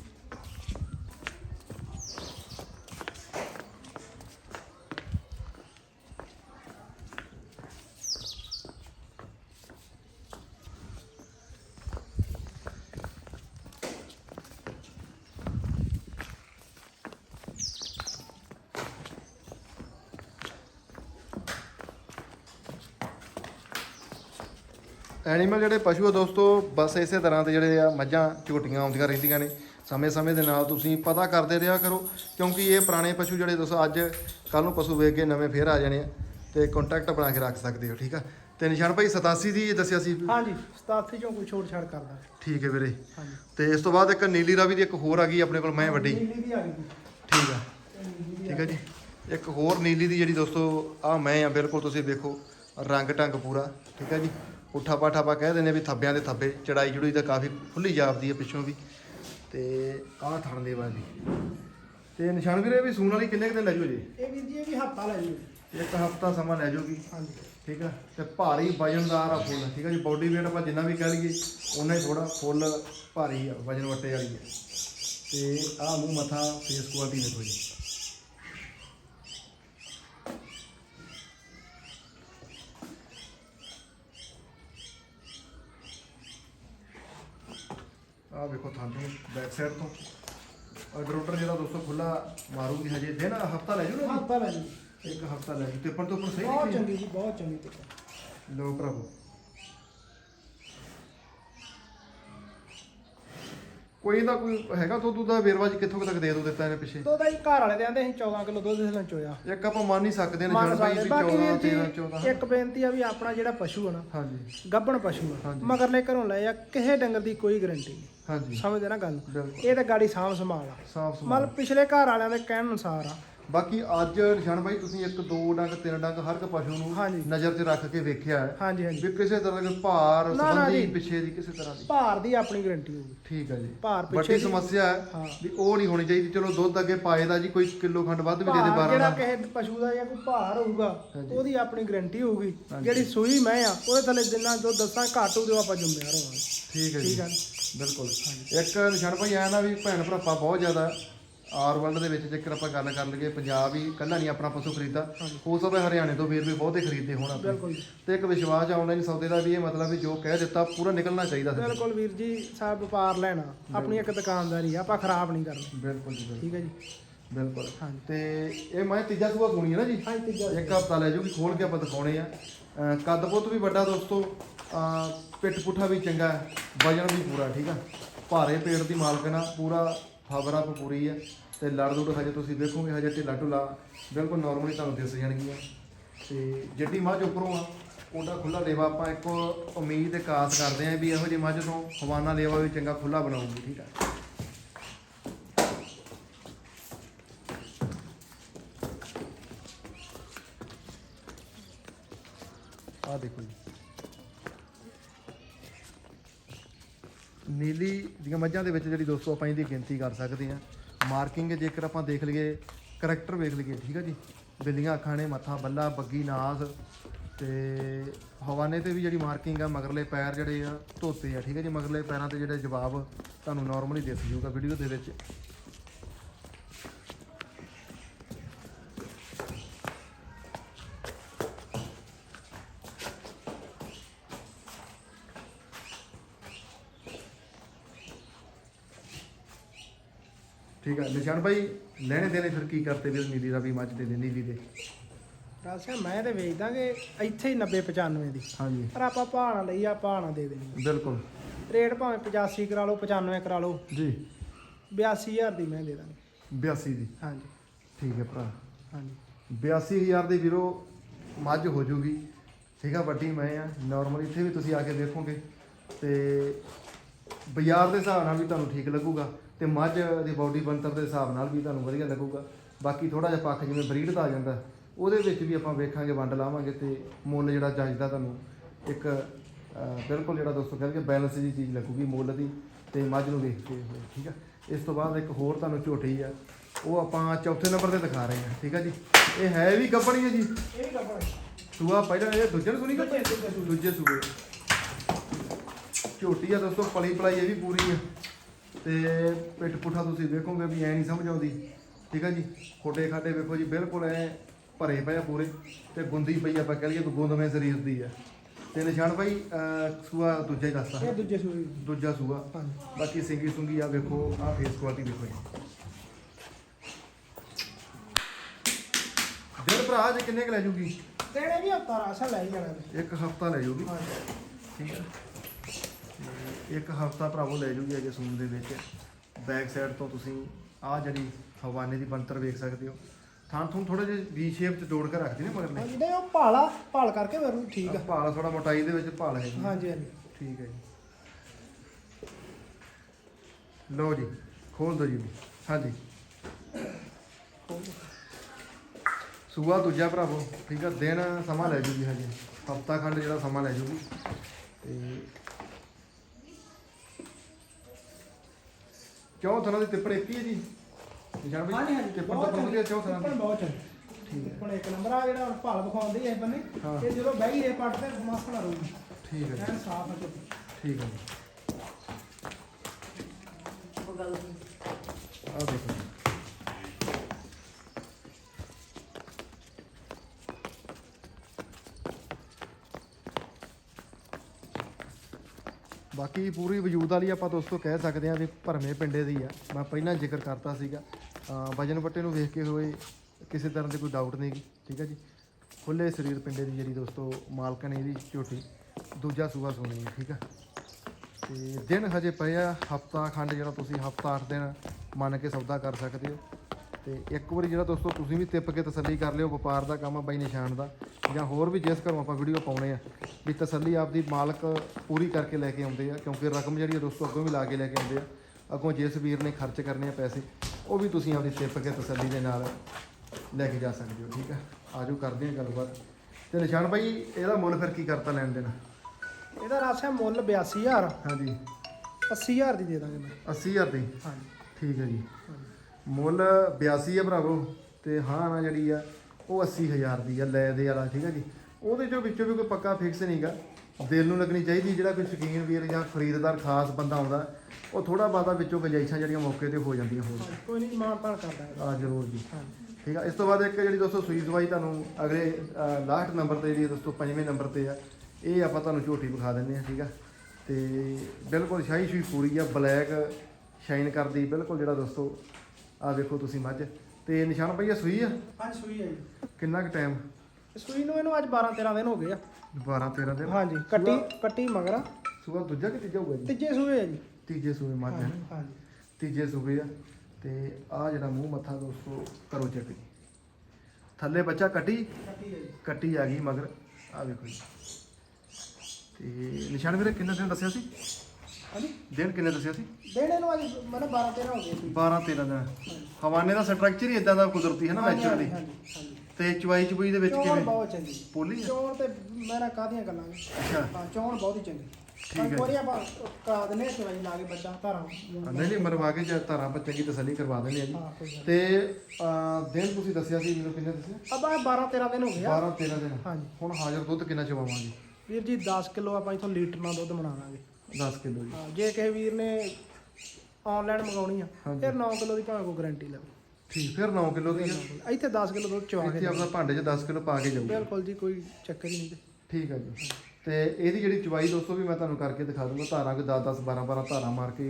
ਐਨੀਮਲ ਜਿਹੜੇ ਪਸ਼ੂ ਆ ਦੋਸਤੋ ਬਸ ਇਸੇ ਤਰ੍ਹਾਂ ਦੇ ਜਿਹੜੇ ਆ ਮੱਝਾਂ ਝੋਟੀਆਂ ਆਉਂਦੀਆਂ ਰਹਿੰਦੀਆਂ ਨੇ। ਸਮੇਂ-ਸਮੇਂ ਦੇ ਨਾਲ ਤੁਸੀਂ ਪਤਾ ਕਰਦੇ ਰਿਹਾ ਕਰੋ ਕਿਉਂਕਿ ਇਹ ਪੁਰਾਣੇ ਪਸ਼ੂ ਜਿਹੜੇ ਦੋਸਤੋ ਅੱਜ ਕੱਲ ਨੂੰ ਪਸ਼ੂ ਵੇਚ ਕੇ ਨਵੇਂ ਫੇਰ ਆ ਜਾਣੇ ਆ ਤੇ ਕੰਟੈਕਟ ਬਣਾ ਕੇ ਰੱਖ ਸਕਦੇ ਹੋ ਠੀਕ ਆ? ਤੇ ਨਿਸ਼ਾਨ ਭਾਈ 87 ਦੀ ਦੱਸਿਆ ਸੀ? ਹਾਂਜੀ 87 ਚੋਂ ਕੋਈ ਛੋੜ ਛਾੜ ਕਰਦਾ। ਠੀਕ ਹੈ ਵੀਰੇ। ਹਾਂਜੀ। ਤੇ ਇਸ ਤੋਂ ਬਾਅਦ ਇੱਕ ਨੀਲੀ ਰਾਵੀ ਦੀ ਇੱਕ ਹੋਰ ਆ ਗਈ ਆਪਣੇ ਕੋਲ ਮੈਂ ਵੱਡੀ। ਨੀਲੀ ਵੀ ਆ ਗਈ। ਠੀਕ ਆ। ਠੀਕ ਹੈ ਜੀ। ਇੱਕ ਹੋਰ ਨੀਲੀ ਦੀ ਜਿਹੜੀ ਦੋਸਤੋ ਆ ਮੈਂ ਆ ਬਿਲਕੁਲ ਤੁਸੀਂ ਵੇਖੋ ਰੰਗ ਢੰਗ ਪੂਰਾ ਠੀਕ ਹੈ ਜੀ? ਉੱਠਾ ਪਾਠਾ ਆਪਾਂ ਕਹਿ ਦਿੰਦੇ ਵੀ ਥੱਬਿਆਂ ਦੇ ਥੱਬੇ ਚੜਾਈ ਜੁੜੀ ਤਾਂ ਕਾਫੀ ਖੁੱਲੀ ਜਾਪਦੀ ਹੈ ਪਿੱਛੋਂ ਵੀ। ਤੇ ਆਹ ਥਣ ਦੇ ਬਾਜੀ ਤੇ ਨਿਸ਼ਾਨ ਵੀਰੇ ਵੀ ਸੂਣ ਵਾਲੀ ਕਿੰਨੇ ਕੁ ਦਿਨ ਲੈ ਜਾਓ ਜੀ? ਇਹ ਵੀਰ ਜੀ ਇਹ ਵੀ ਹਫਤਾ ਲੈ ਜੂਗੀ ਇੱਕ ਹਫਤਾ ਸਮਾਂ ਲੈ ਜਾਊਗੀ ਹਾਂਜੀ। ਠੀਕ ਆ? ਤੇ ਭਾਰੀ ਵਜਨਦਾਰ ਆ ਫੁੱਲ। ਠੀਕ ਆ ਜੀ? ਬਾਡੀ weight ਆਪਾਂ ਜਿੰਨਾ ਵੀ ਕਹਿ ਲਈਏ ਉਹਨਾਂ ਹੀ ਥੋੜਾ ਫੁੱਲ ਭਾਰੀ ਆ ਵਜਨ ਵੱਟੇ ਵਾਲੀ ਹੈ ਤੇ ਆਹ ਮੂੰਹ ਮੱਥਾ ਫੇਸ ਕੁਆਲਿਟੀ ਦੇਖੋ ਜੀ। ਆਹ ਵੇਖੋ ਤੁਹਾਨੂੰ ਬੈਕ ਸਾਈਡ ਤੋਂ। ਅਡਰੋਟਰ ਜਿਹੜਾ ਦੋਸਤੋ ਖੁੱਲਾ ਮਾਰੂਗੀ ਹਜੇ ਦਿਨ ਹਫਤਾ ਲੈ ਜੂ ਨਾ ਹਫਤਾ ਲੈ ਜੂਗੀ ਇੱਕ ਹਫਤਾ ਲੈ ਜੂ। ਤੇ ਪਰ ਤੋਂ ਪਰ ਸਹੀ ਬਹੁਤ ਨਿਕਲੀ ਚੰਗੀ ਜੀ ਬਹੁਤ ਚੰਗੀ ਤੇ ਲੋ ਭਰਾਵੋ। ਕੋਈ ਇਹਦਾ ਕੋਈ ਹੈਗਾ ਦੁੱਧ ਦਾ ਵੇਰਵਾ ਜੀ ਕਿੱਥੋਂ ਕੁ ਤੱਕ ਦੇ ਦੋ ਦਿੱਤਾ ਇਹਨੇ ਪਿੱਛੇ? ਦੁੱਧ ਅਸੀਂ ਘਰ ਵਾਲੇ ਦੇ ਆਂਦੇ ਅਸੀਂ 14 ਕਿਲੋ ਦੁੱਧ ਇਸ ਚੋਇਆ ਇੱਕ ਆਪਾਂ ਮੰਨ ਹੀ ਸਕਦੇ ਨੇ ਮੰਨ ਜਣ ਭਾਈ ਸਕਦੇ। ਵੀ ਬਾਕੀ 14 ਵੀਰ 13 ਜੀ 14 ਇੱਕ ਬੇਨਤੀ ਆ ਵੀ ਆਪਣਾ ਜਿਹੜਾ ਪਸ਼ੂ ਆ ਨਾ ਹਾਂਜੀ। ਗੱਬਣ ਪਸ਼ੂ ਆ। ਹਾਂਜੀ। ਮਗਰਲੇ ਘਰੋਂ ਲਏ ਆ ਕਿਸੇ ਡੰਗਰ ਦੀ ਕੋਈ ਗਾਰੰਟੀ ਨਹੀਂ। ਹਾਂਜੀ। ਸਮਝਦੇ ਨਾ ਗੱਲ? ਬਿਲਕੁਲ। ਇਹ ਤਾਂ ਗਾੜੀ ਸਾਂਭ ਸੰਭਾਲ ਆ। ਸਾਫ਼ ਸਮਾਨ ਮਤਲਬ ਪਿਛਲੇ ਘਰ ਵਾਲਿਆਂ ਦੇ ਕਹਿਣ ਅਨੁਸਾਰ ਆ ਬਾਕੀ ਅੱਜ ਨਿਸ਼ਾਨ ਭਾਈ ਤੁਸੀਂ ਇੱਕ ਦੋ ਡੰਗ ਤਿੰਨ ਡੰਗ ਹਰ ਇੱਕ ਪਸ਼ੂ ਨੂੰ ਹਾਂਜੀ। ਨਜ਼ਰ 'ਚ ਰੱਖ ਕੇ ਵੇਖਿਆ ਹੈ। ਹਾਂਜੀ ਹਾਂਜੀ। ਵੀ ਕਿਸੇ ਤਰ੍ਹਾਂ ਦੇ ਭਾਰ ਨਾ, ਨਾ ਸੰਬੰਧੀ ਜੀ। ਪਿੱਛੇ ਦੀ ਕਿਸੇ ਤਰ੍ਹਾਂ ਦੀ। ਭਾਰ ਦੀ ਆਪਣੀ ਗਾਰੰਟੀ ਹੋਊਗੀ। ਠੀਕ ਹੈ ਜੀ। ਭਾਰ ਪਿੱਛੇ ਦੀ- ਸਮੱਸਿਆ ਹੈ ਹਾਂ। ਵੀ ਉਹ ਨਹੀਂ ਹੋਣੀ ਚਾਹੀਦੀ। ਚਲੋ ਦੁੱਧ ਅੱਗੇ ਪਾਏ ਦਾ ਜੀ ਕੋਈ ਕਿਲੋ ਖੰਡ ਵੱਧ ਵੀ ਦੇ ਦੇ ਭਾਰ 12 ਜਿਹੜਾ ਕਿਸੇ ਪਸ਼ੂ ਦਾ ਜਾਂ ਕੋਈ ਭਾਰ ਹੋਊਗਾ ਹਾਂਜੀ। ਉਹਦੀ ਆਪਣੀ ਗਾਰੰਟੀ ਹੋਊਗੀ। ਹਾਂਜੀ। ਜਿਹੜੀ ਸੂਈ ਮੈਂ ਆ ਉਹਦੇ ਥੱਲੇ ਜਿੰਨਾ ਜੋ ਦੱਸਾਂ ਘੱਟ ਹੋਊ ਆਪਾਂ ਜ਼ਿੰਮੇਵਾਰ ਹੋਵਾਂਗੇ। ਠੀਕ ਹੈ ਜੀ। ਠੀਕ ਹੈ। ਬਿਲਕੁਲ। ਇੱਕ ਨਿਸ਼ਾਨ ਭਾਈ ਐ ਨਾ ਵੀ ਭੈਣ ਭਰਾਪਾ ਬਹੁਤ ਜ਼ਿਆਦਾ ਆਰ ਵਰਲਡ ਦੇ ਵਿੱਚ ਜੇਕਰ ਆਪਾਂ ਗੱਲ ਕਰ ਲਈਏ ਪੰਜਾਬ ਹੀ ਕੱਲਾ ਨਹੀਂ ਆਪਣਾ ਪਸ਼ੂ ਖਰੀਦਦਾ ਹੋ ਸਕਦਾ ਹਰਿਆਣੇ ਤੋਂ ਵੀਰ ਵੀ ਬਹੁਤੇ ਖਰੀਦਦੇ ਹੋਣ ਆਪਣੇ। ਤੇ ਇੱਕ ਵਿਸ਼ਵਾਸ ਆਨਲਾਈਨ ਸੌਦੇ ਦਾ ਵੀ ਇਹ ਮਤਲਬ ਵੀ ਜੋ ਕਹਿ ਦਿੱਤਾ ਪੂਰਾ ਨਿਕਲਣਾ ਚਾਹੀਦਾ ਬਿਲਕੁਲ ਵੀਰ ਜੀ ਸਾਹਿਬ ਵਪਾਰ ਲੈਣਾ ਆਪਣੀ ਇੱਕ ਦੁਕਾਨਦਾਰੀ ਆ ਆਪਾਂ ਖਰਾਬ ਨਹੀਂ ਕਰਨੀ। ਬਿਲਕੁਲ ਜੀ ਠੀਕ ਹੈ ਜੀ। ਬਿਲਕੁਲ। ਤੇ ਇਹ ਮੈਂ ਤੀਜਾ ਸੂਆ ਸੁਣੀ ਹੈ ਨਾ ਜੀ? ਹਾਂਜੀ ਤੀਜਾ ਇੱਕ ਹਫਤਾ ਲੈ ਜੂਗੀ ਖੋਲ ਕੇ ਆਪਾਂ ਦਿਖਾਉਣੇ ਆ। ਕੱਦ ਪੁੱਤ ਵੀ ਵੱਡਾ ਦੋਸਤੋ ਪਿੱਠ ਪੁੱਠਾ ਵੀ ਚੰਗਾ ਹੈ, ਵਜਨ ਵੀ ਪੂਰਾ ਠੀਕ ਆ। ਭਾਰੇ ਪੇਟ ਦੀ ਮਾਲਕਣਾ ਪੂਰਾ ਫਬਰਾ ਪੂਰੀ ਹੈ ਤੇ ਲੜ ਲੁੜ ਹਜੇ ਤੁਸੀਂ ਦੇਖੋਗੇ, ਹਜੇ ਢਿੱਲਾ ਢੁੱਲਾ ਬਿਲਕੁਲ ਨਾਰਮਲੀ ਤੁਹਾਨੂੰ ਦਿਸ ਜਾਣਗੀਆਂ। ਤੇ ਜੱਡੀ ਮੱਝ ਉੱਪਰੋਂ ਆ, ਉਹਦਾ ਖੁੱਲਾ ਲੇਵਾ ਆਪਾਂ ਇੱਕ ਉਮੀਦ ਤੇ ਕਾਸ ਕਰਦੇ ਆਂ ਵੀ ਇਹੋ ਜਿਹੀ ਮੱਝ ਤੋਂ ਹਵਾਨਾ ਲੇਵਾ ਵੀ ਚੰਗਾ ਖੁੱਲਾ ਬਣਾਉਗੀ ਠੀਕ ਆ। ਆ ਦੇਖੋ ਜੀ। ਨੀਲੀ ਦੀਆਂ ਮੱਝਾਂ ਦੇ ਵਿੱਚ ਜਿਹੜੀ ਦੋਸਤੋ ਆਪਾਂ ਇਹਦੀ ਗਿਣਤੀ ਕਰ ਸਕਦੇ ਹਾਂ ਮਾਰਕਿੰਗ ਜੇਕਰ ਆਪਾਂ ਦੇਖ ਲਈਏ, ਕਰੈਕਟਰ ਵੇਖ ਲਈਏ, ਠੀਕ ਹੈ ਜੀ? ਬਿੱਲੀਆਂ ਅੱਖਾਂ ਨੇ ਮੱਥਾ, ਬੱਲਾ, ਬੱਗੀ, ਨਾਸ ਤੇ ਹਵਾਨੇ ਤੇ ਵੀ ਜਿਹੜੀ ਮਾਰਕਿੰਗ ਆ, ਮਗਰਲੇ ਪੈਰ ਜਿਹੜੇ ਆ, ਧੋਤੇ ਆ, ਠੀਕ ਹੈ ਜੀ? ਮਗਰਲੇ ਪੈਰਾਂ ਤੇ ਜਿਹੜੇ ਜਵਾਬ ਤੁਹਾਨੂੰ ਨਾਰਮਲੀ ਦਿਸ ਜੂਗਾ ਵੀਡੀਓ ਦੇ ਵਿੱਚ। ਠੀਕ ਹੈ ਨਿਸ਼ਾਨ ਭਾਈ ਲੈਣੇ ਦੇਣੇ ਫਿਰ ਕੀ ਕਰਤੇ ਵੀ ਨੀਲੀ ਦਾ ਵੀ ਮੱਝ ਦੇ ਦੇ ਨੀਲੀ ਦੇ? ਰਾਸਿਆ ਮੈਂ ਤੇ ਵੇਚ ਦਾਂਗੇ ਇੱਥੇ ਹੀ 90 95 ਦੀ। ਹਾਂਜੀ। ਪਰ ਆਪਾਂ ਭਾਣਾ ਲਈ ਆ ਭਾਣਾ ਦੇ ਦੇਣੀ। ਬਿਲਕੁਲ। ਰੇਟ ਭਾਵੇਂ 85 ਕਰਾ ਲਓ 95 ਕਰਾ ਲਓ। ਜੀ। 82000 ਦੀ ਮੈਂ ਦੇ ਦਾਂਗੇ। 82 ਦੀ? ਹਾਂਜੀ। ਠੀਕ ਹੈ ਭਰਾ। ਹਾਂਜੀ। 82000 ਦੀ ਵੀਰੋ ਮੱਝ ਹੋ ਜੂਗੀ। ਠੀਕ ਆ ਵੱਡੀ ਮੈਂ ਆ। ਨਾਰਮਲੀ ਇੱਥੇ ਵੀ ਤੁਸੀਂ ਆ ਕੇ ਦੇਖੋਗੇ। ਤੇ ਬਾਜ਼ਾਰ ਦੇ ਹਿਸਾਬ ਨਾਲ ਵੀ ਤੁਹਾਨੂੰ ਠੀਕ ਲੱਗੂਗਾ। ਤੇ ਮੱਝ ਦੀ ਬਾਡੀ ਬਣਤਰ ਦੇ ਹਿਸਾਬ ਨਾਲ ਵੀ ਤੁਹਾਨੂੰ ਵਧੀਆ ਲੱਗੂਗਾ। ਬਾਕੀ ਥੋੜਾ ਜਿਹਾ ਪੱਖ ਜਿਵੇਂ ਬਰੀਡ ਦਾ ਆ ਜਾਂਦਾ ਉਹਦੇ ਵਿੱਚ ਵੀ ਆਪਾਂ ਵੇਖਾਂਗੇ ਵੰਡ ਲਾਵਾਂਗੇ ਤੇ ਮੁੱਲ ਜਿਹੜਾ ਜਾਇਜ਼ਦਾ ਤੁਹਾਨੂੰ ਇੱਕ ਬਿਲਕੁਲ ਜਿਹੜਾ ਦੋਸਤੋ ਕਹਿੰਦੇ ਬੈਲੈਂਸ ਦੀ ਚੀਜ਼ ਲੱਗੂਗੀ ਮੁੱਲ ਦੀ ਤੇ ਮੱਝ ਨੂੰ ਵੇਖ ਕੇ ਠੀਕ ਆ? ਇਸ ਤੋਂ ਬਾਅਦ ਇੱਕ ਹੋਰ ਤੁਹਾਨੂੰ ਝੋਟੀ ਆ ਉਹ ਆਪਾਂ ਚੌਥੇ ਨੰਬਰ ਤੇ ਦਿਖਾ ਰਹੇ ਹਾਂ ਠੀਕ ਆ ਜੀ? ਇਹ ਹੈ ਵੀ ਕੰਪਨੀ ਹੈ ਜੀ? ਇਹ ਲੱਭਣਾ ਸੂਆ ਪਹਿਲਾਂ ਇਹ ਦੂਜੇ ਨੂੰ ਸੁਣੀ ਸੂਏ। ਦੂਜੇ ਸੂਏ। ਝੋਟੀ ਆ ਦੋਸਤੋ ਪਲੀ ਪਲਾਈ ਇਹ ਵੀ ਪੂਰੀ ਆ। ਤੇ ਪਿੱਠ ਪੁੱਠਾ ਤੁਸੀਂ ਦੇਖੋਗੇ ਵੀ ਐ ਨਹੀਂ ਸਮਝ ਆਉਂਦੀ। ਠੀਕ ਆ ਜੀ? ਖੋਡੇ ਖਾਡੇ ਵੇਖੋ ਜੀ ਬਿਲਕੁਲ ਐ ਭਰੇ ਪਏ ਆ ਪੂਰੇ ਤੇ ਗੁੰਦੀ ਪਈ ਆਪਾਂ ਕਹਿ ਲਈਏ ਵੀ ਗੁੰਦਵੇਂ ਸਰੀਰ ਦੀ ਆ। ਤੇ ਨਿਸ਼ਾਨ ਭਾਈ ਸੂਆ ਦੂਜਾ ਹੀ ਦੱਸਦਾ। ਇਹ ਦੂਜੇ ਸੂਏ ਦੂਜਾ ਸੂਆ। ਬਾਕੀ ਸਿੰਗੀ ਸੁੰਗੀ ਆ ਵੇਖੋ ਆ ਫੇਸ ਕੁਆਲਿਟੀ ਦੇਖੋ ਜੀ। ਦਿਨ ਭਰਾ ਜੇ ਕਿੰਨੇ ਕ ਲੈ ਜੂਗੀ? ਦੇਣੇ ਵੀ ਹਫਤਾ ਰਾਸ਼ਨ ਲੈ ਹੀ ਜਾਣਾ। ਇੱਕ ਹਫਤਾ ਲੈ ਜੂਗੀ। ਠੀਕ ਹੈ ਇੱਕ ਹਫਤਾ ਭਰਾਵੋ ਲੈ ਜੂਗੀ ਅਜੇ ਸੂਨ ਦੇ ਵਿੱਚ। ਬੈਕ ਸਾਈਡ ਤੋਂ ਤੁਸੀਂ ਆਹ ਜਿਹੜੀ ਹਵਾਨੇ ਦੀ ਬੰਤਰ ਵੇਖ ਸਕਦੇ ਹੋ। ਥਾਂ ਥੂੰ ਥੋੜਾ ਜਿਹਾ ਵੀ ਸ਼ੇਪ ਚ ਜੋੜ ਕੇ ਰੱਖਦੀ ਨੇ ਮਗਰ ਨੇ ਨਹੀਂ ਉਹ ਭਾਲਾ ਭਾਲ ਕਰਕੇ ਵਰੂ ਠੀਕ ਆ। ਭਾਲ ਥੋੜਾ ਮੋਟਾਈ ਦੇ ਵਿੱਚ ਭਾਲ ਹੈ ਜੀ। ਹਾਂਜੀ ਹਾਂਜੀ। ਠੀਕ ਹੈ ਜੀ। ਲਓ ਜੀ ਖੋਲ ਦੋ ਜੀ ਹਾਂਜੀ। ਸੂਆ ਦੂਜਾ ਭਰਾਵੋ ਠੀਕ ਆ ਦਿਨ ਸਮਾਂ ਲੈ ਜੂਗੀ ਹਜੇ। ਹਫਤਾ ਖੰਡ ਜਿਹੜਾ ਸਮਾਂ ਲੈ ਜੂਗੀ। ਤੇ ਕਿਉਂ ਥਣਾ ਦੀ ਤਿੱਪੜ ਇੱਕ ਹੀ ਹੈ ਜੀ ਨਿਸ਼ਾਨ ਵੀ ਹਾਂਜੀ ਹਾਂਜੀ ਤਿੱਪੜ ਤਾਂ ਬਹੁਤ ਵਧੀਆ ਚੌ ਥਣਾ ਦੀ ਬਹੁਤ ਚੰਗੀ। ਠੀਕ ਹੈ। ਇੱਕ ਨੰਬਰ ਆ ਜਿਹੜਾ ਹੁਣ ਭਾਲ ਵਿਖਾਉਂਦੇ ਆ ਇਸ ਬੰਨੇ। ਹਾਂ। ਇਹ ਜਦੋਂ ਬਹਿ ਰੇ ਪੱਟ ਤੇ ਮਸਲਾ ਰਹੂਗੀ। ਠੀਕ ਹੈ ਜੀ। ਐਨ ਸਾਫ਼ ਹੈ ਝੋਟੀ। ਠੀਕ ਹੈ ਜੀ। ਆਹ ਦੇਖੋ ਬਾਕੀ ਪੂਰੀ ਵਜੂਦ ਵਾਲੀ ਆਪਾਂ ਦੋਸਤੋ ਕਹਿ ਸਕਦੇ ਹਾਂ ਵੀ ਭਰਮੇ ਪਿੰਡੇ ਦੀ ਆ। ਮੈਂ ਪਹਿਲਾਂ ਜ਼ਿਕਰ ਕਰਤਾ ਸੀਗਾ। ਵਜਨ ਪੱਟੇ ਨੂੰ ਵੇਖ ਕੇ ਹੋਏ, ਕਿਸੇ ਤਰ੍ਹਾਂ ਦੀ ਕੋਈ ਡਾਊਟ ਨਹੀਂ ਠੀਕ ਹੈ ਜੀ? ਖੁੱਲੇ ਸਰੀਰ ਪਿੰਡੇ ਦੀ ਜਿਹੜੀ ਦੋਸਤੋ ਮਾਲਕ ਮਾਲਕਣ ਇਹਦੀ, ਝੋਟੀ, ਦੂਜਾ ਸੂਆ ਸੁਣੀ, ਠੀਕ ਆ? ਤੇ ਦਿਨ ਹਜੇ ਪਏ ਆ, ਹਫਤਾ ਖੰਡ ਜਿਹੜਾ ਤੁਸੀਂ ਹਫਤਾ 8 ਦਿਨ ਮੰਨ ਕੇ ਸੌਦਾ ਕਰ ਸਕਦੇ ਹੋ। ਤੇ ਇੱਕ ਵਾਰੀ ਜਿਹੜਾ ਦੋਸਤੋ ਤੁਸੀਂ ਵੀ ਤਿੱਪ ਕੇ ਤਸੱਲੀ ਕਰ ਲਿਓ ਵਪਾਰ ਦਾ ਕੰਮ ਆ ਬਾਈ ਨਿਸ਼ਾਨ ਦਾ ਜਾਂ ਹੋਰ ਵੀ ਜਿਸ ਘਰੋਂ ਆਪਾਂ ਵੀਡੀਓ ਪਾਉਣੇ ਆ ਵੀ ਤਸੱਲੀ ਆਪਦੀ ਮਾਲਕ ਪੂਰੀ ਕਰਕੇ ਲੈ ਕੇ ਆਉਂਦੇ ਆ ਕਿਉਂਕਿ ਰਕਮ ਜਿਹੜੀ ਆ ਦੋਸਤੋ ਅੱਗੋਂ ਵੀ ਲਾ ਕੇ ਲੈ ਕੇ ਆਉਂਦੇ ਆ ਅੱਗੋਂ ਜਿਸ ਵੀਰ ਨੇ ਖਰਚ ਕਰਨੇ ਆ ਪੈਸੇ ਉਹ ਵੀ ਤੁਸੀਂ ਆਪਦੀ ਤਿੱਪ ਕੇ ਤਸੱਲੀ ਦੇ ਨਾਲ ਲੈ ਕੇ ਜਾ ਸਕਦੇ ਹੋ ਠੀਕ ਆ? ਆਜੋ ਕਰਦੇ ਹਾਂ ਗੱਲਬਾਤ। ਤੇ ਨਿਸ਼ਾਨ ਭਾਈ ਇਹਦਾ ਮੁੱਲ ਫਿਰ ਕੀ ਕਰਤਾ ਲੈਣ ਦੇਣ? ਇਹਦਾ ਰਸ ਹੈ ਮੁੱਲ 82000 ਹਾਂਜੀ। 80000 ਦੀ ਦੇ ਦਾਂਗੇ ਮੈਂ। 80000 ਦੀ? ਹਾਂਜੀ। ਠੀਕ ਹੈ ਜੀ। ਮੁੱਲ 82 ਹੈ ਭਰਾਵੋ ਤੇ ਹਾਂ ਨਾ ਜਿਹੜੀ ਆ ਉਹ 80000 ਦੀ ਆ ਲੈ ਦੇ ਵਾਲਾ ਠੀਕ ਹੈ ਜੀ। ਉਹਦੇ ਚੋਂ ਵਿੱਚੋਂ ਵੀ ਕੋਈ ਪੱਕਾ ਫਿਕਸ ਨਹੀਂਗਾ ਦਿਲ ਨੂੰ ਲੱਗਣੀ ਚਾਹੀਦੀ ਜਿਹੜਾ ਕੋਈ ਸ਼ੌਕੀਨ ਵੀਰ ਜਾਂ ਖਰੀਦਦਾਰ ਖਾਸ ਬੰਦਾ ਆਉਂਦਾ ਉਹ ਥੋੜਾ ਬਾਤਾ ਵਿੱਚੋਂ ਗੁੰਜਾਇਸ਼ਾਂ ਜਿਹੜੀਆਂ ਮੌਕੇ ਤੇ ਹੋ ਜਾਂਦੀਆਂ ਹੋਰ ਕੋਈ ਨਹੀਂ ਮਾਨ ਤਾਨ ਕਰ ਦਾਂਗੇ ਆ ਜ਼ਰੂਰ ਜੀ। ਠੀਕ ਆ ਇਸ ਤੋਂ ਬਾਅਦ ਇੱਕ ਜਿਹੜੀ ਦੋਸਤੋ ਸੂਈ ਦਵਾਈ ਤੁਹਾਨੂੰ ਅਗਲੇ ਲਾਸਟ ਨੰਬਰ ਤੇ ਜਿਹੜੀ ਦੋਸਤੋ ਪੰਜਵੇਂ ਨੰਬਰ ਤੇ ਆ ਇਹ ਆਪਾਂ ਤੁਹਾਨੂੰ ਝੋਟੀ ਵਿਖਾ ਦਿੰਦੇ ਆ ਠੀਕ ਆ। ਤੇ ਬਿਲਕੁਲ ਸ਼ਾਹੀ ਸ਼ੂਈ ਪੂਰੀ ਆ ਬਲੈਕ ਸ਼ਾਈਨ ਕਰਦੀ ਬਿਲਕੁਲ ਜਿਹੜਾ ਦੋਸਤੋ ਆ ਵੇਖੋ ਤੁਸੀਂ ਮੱਝ। ਤੇ ਨਿਸ਼ਾਨ ਭਈਆ ਸੂਈ ਆ? ਹਾਂਜੀ ਸੂਈ ਹੈ ਜੀ। ਕਿੰਨਾ ਕੁ ਟਾਈਮ ਸੂਈ ਨੂੰ ਇਹਨੂੰ ਅੱਜ 12 13 ਦਿਨ ਹੋ ਗਏ ਆ। 12 13 ਦਿਨ? ਹਾਂਜੀ ਕੱਟੀ ਕੱਟੀ ਮਗਰ। ਆ। ਸੂਆ ਦੂਜਾ ਕਿ ਤੀਜਾ ਹੋਊਗਾ ਜੀ? ਤੀਜੇ ਸੂਏ ਆ ਜੀ। ਤੀਜੇ ਸੂਏ ਮੱਝ ਹੈ ਹਾਂਜੀ ਹਾਂਜੀ। ਤੀਜੇ ਸੂਏ ਆ। ਤੇ ਆ ਜਿਹੜਾ ਮੂੰਹ ਮੱਥਾ ਦੋਸਤੋ ਕਰੋ ਚੈੱਕ ਜੀ। ਥੱਲੇ ਬੱਚਾ ਕੱਟੀ? ਕੱਟੀ ਹੈ ਜੀ। ਕੱਟੀ ਆ ਗਈ ਮਗਰ। ਆ ਵੇਖੋ ਜੀ। ਤੇ ਨਿਸ਼ਾਨ ਵੀਰੇ ਕਿੰਨੇ ਦਿਨ ਦੱਸਿਆ ਸੀ? ਹਾਂਜੀ? ਦਿਨ ਕਿੰਨੇ ਦੱਸਿਆ ਸੀ? ਦੇਣੇ ਨੂੰ ਅੱਜ ਮੈਨੂੰ 12 13 ਹੋ ਗਏ ਸੀ। 12 13 ਦਿਨ ਹਵਾਨੇ ਦਾ ਸਟਰਕਚਰ ਹੀ ਇਦਾਂ ਦਾ ਕੁਦਰਤੀ ਹੈ ਨਾ ਹਾਂਜੀ, ਨੈਚੁਰਲੀ ਹਾਂਜੀ ਹਾਂਜੀ ਤੇ ਚਵਾਈ ਚਬੂਈ ਦੇ ਵਿੱਚ ਚੋਣ ਕਿਵੇਂ? ਬਹੁਤ ਚੰਗੀ। ਪੋਲੀ? ਚੋਣ ਤੇ ਮੇਰਾ ਕਾਹਦੀਆਂ ਗੱਲਾਂ ਨੇ। ਅੱਛਾ। ਹਾਂ ਚੋਣ ਬਹੁਤ ਹੀ ਚੰਗੀ। ਠੀਕ ਹੈ। ਇੱਕ ਵਾਰੀ ਆਪਾਂ ਕਰਾ ਦਿੰਦੇ ਆ ਚਵਾਈ ਲਾ ਕੇ ਬੱਚਾ ਧਾਰਾਂ। ਹਾਂ, ਨਹੀਂ ਨਹੀਂ ਮਰਵਾ ਕੇ ਜਾਂ ਧਾਰਾਂ ਬੱਚੇ ਦੀ ਤਸੱਲੀ ਕਰਵਾ ਦਿੰਦੇ ਆ ਜੀ। ਹਾਂ ਕੋਈ ਗੱਲ ਤੇ ਅਹ, ਦਿਨ ਤੁਸੀਂ ਦੱਸਿਆ ਸੀ ਮੈਨੂੰ ਕਿੰਨੇ ਦੱਸਿਆ? ਅੱਬਾ 12 13 ਦਿਨ ਹੋ ਗਏ ਆ। 12 13 ਦਿਨ। ਹਾਂਜੀ। ਹੁਣ ਹਾਜ਼ਰ ਦੁੱਧ ਕਿੰਨਾ ਚਵਾਵਾਂਗੇ? ਵੀਰ ਜੀ 10 ਕਿਲੋ ਆਪਾਂ ਇਥੋਂ ਲੀਟਰ ਨਾਲ ਦੁੱਧ 10 ਕਿਲੋ ਜੀ। ਹਾਂ ਜੇ ਕਿਸੇ ਵੀਰ ਨੇ ਆਨਲਾਈਨ ਮੰਗਾਉਣੀ ਆ ਹਾਂਜੀ। ਫਿਰ 9 ਕਿਲੋ ਦੀ ਭਾਵੇਂ ਕੋਈ ਗਾਰੰਟੀ ਲਵੇ। ਠੀਕ ਫਿਰ 9 ਕਿਲੋ ਦੀ ਆ। ਇੱਥੇ 10 ਕਿਲੋ ਦੁੱਧ ਚਵਾ ਇੱਥੇ ਕੇ ਆਪਣਾ ਭਾਂਡੇ 'ਚ 10 ਕਿਲੋ ਪਾ ਕੇ ਜਾਊਗਾ। ਬਿਲਕੁਲ ਜੀ ਕੋਈ ਚੱਕਰ ਹੀ ਨਹੀਂ ਤੇ। ਠੀਕ ਹੈ ਜੀ। ਤੇ ਇਹਦੀ ਜਿਹੜੀ ਚਵਾਈ ਦੋਸਤੋ ਵੀ ਮੈਂ ਤੁਹਾਨੂੰ ਕਰਕੇ ਦਿਖਾ ਦੂੰਗਾ ਧਾਰਾਂ ਕੋਈ 10 10 12 12 ਧਾਰਾਂ ਮਾਰ ਕੇ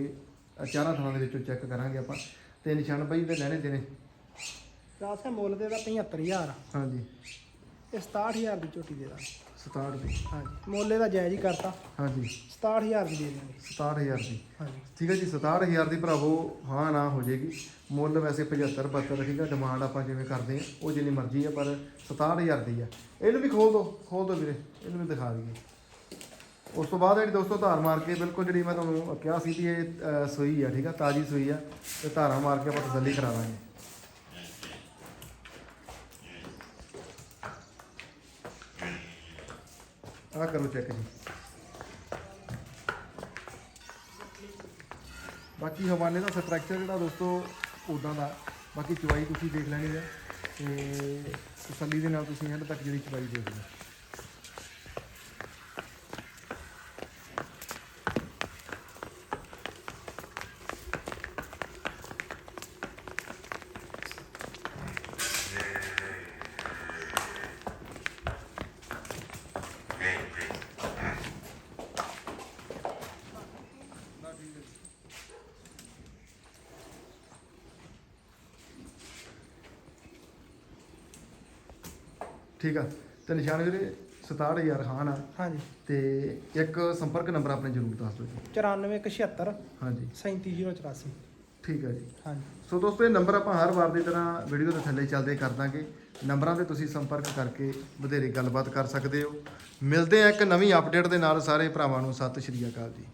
ਅ, ਚਾਰਾਂ ਥਾਂ ਦੇ ਵਿੱਚੋਂ ਚੈੱਕ ਕਰਾਂਗੇ ਆਪਾਂ। ਤੇ ਨਿਸ਼ਾਨ ਬਾਈ ਦੇ ਲੈਣੇ ਦੇਣੇ? ਰਾਸ ਮੁੱਲ ਦੇ ਦਾ 75000 ਹਾਂਜੀ। ਇਹ 67000 ਦੀ ਝੋਟੀ ਦੇ ਦਾਂਗੇ। 67 ਦੀ। ਹਾਂਜੀ। ਮੁੱਲ ਇਹਦਾ ਜਾਇਜ਼ ਹੀ ਕਰਤਾ। ਹਾਂਜੀ। 67000 ਦੀ ਦੇ ਦਾਂਗੇ 67000 ਦੀ। ਹਾਂਜੀ। ਠੀਕ ਹੈ ਜੀ 67000 ਦੀ ਭਰਾਵੋ ਹਾਂ ਨਾ ਹੋ ਜਾਏਗੀ। ਮੁੱਲ ਵੈਸੇ 75 72 ਠੀਕ ਹੈ ਡਿਮਾਂਡ ਆਪਾਂ ਜਿਵੇਂ ਕਰਦੇ ਆ ਉਹ ਜਿੰਨੀ ਮਰਜ਼ੀ ਆ ਪਰ 67000 ਦੀ ਆ। ਇਹਨੂੰ ਵੀ ਖੋਲ ਦੋ ਖੋਲ ਦੋ ਵੀਰੇ ਇਹਨੂੰ ਵੀ ਦਿਖਾ ਦਈਏ। ਉਸ ਤੋਂ ਬਾਅਦ ਜਿਹੜੀ ਦੋਸਤੋ ਧਾਰ ਮਾਰ ਕੇ ਬਿਲਕੁਲ ਜਿਹੜੀ ਮੈਂ ਤੁਹਾਨੂੰ ਕਿਹਾ ਸੀ ਕਿ ਇਹ ਸੂਈ ਆ ਠੀਕ ਆ ਤਾਜੀ ਸੂਈ ਆ ਤੇ ਧਾਰਾਂ ਮਾਰ ਕੇ ਆਪਾਂ ਤਸੱਲੀ ਕਰਾ ਲਾਂਗੇ। ਆ ਕਰੋ ਚੈੱਕ ਜੀ। ਬਾਕੀ ਹਵਾਨੇ ਦਾ ਸਟਰਕਚਰ ਜਿਹੜਾ ਦੋਸਤੋ ਉਦਾਂ ਦਾ। ਬਾਕੀ ਚਵਾਈ ਤੁਸੀਂ ਦੇਖ ਲੈਣੀ ਹੈ ਤੇ ਤਸੱਲੀ ਦੇ ਨਾਲ ਤੁਸੀਂ ਐਂਡ ਤੱਕ ਜਿਹੜੀ ਚਵਾਈ ਦੇਖ ਲਓ। ਠੀਕ ਆ? ਤੇ ਨਿਸ਼ਾਨ ਵੀਰੇ 67000 ਖਾਨ ਆ। ਹਾਂਜੀ। ਤੇ ਇੱਕ ਸੰਪਰਕ ਨੰਬਰ ਆਪਣੇ ਜ਼ਰੂਰ ਦੱਸ ਦਿਓ ਜੀ। 9476 ਹਾਂਜੀ। 37084 ਠੀਕ ਹੈ ਜੀ। ਹਾਂਜੀ। ਸੋ ਦੋਸਤੋ ਇਹ ਨੰਬਰ ਆਪਾਂ ਹਰ ਵਾਰ ਦੀ ਤਰ੍ਹਾਂ ਵੀਡੀਓ ਦੇ ਥੱਲੇ ਚੱਲਦੇ ਕਰ ਦਾਂਗੇ ਨੰਬਰਾਂ ਤੇ ਤੁਸੀਂ ਸੰਪਰਕ ਕਰਕੇ ਵਧੇਰੇ ਗੱਲਬਾਤ ਕਰ ਸਕਦੇ ਹੋ। ਮਿਲਦੇ ਆ ਇੱਕ ਨਵੀਂ ਅਪਡੇਟ ਦੇ ਨਾਲ ਸਾਰੇ ਭਰਾਵਾਂ ਨੂੰ। ਸਤਿ ਸ਼੍ਰੀ ਅਕਾਲ ਜੀ।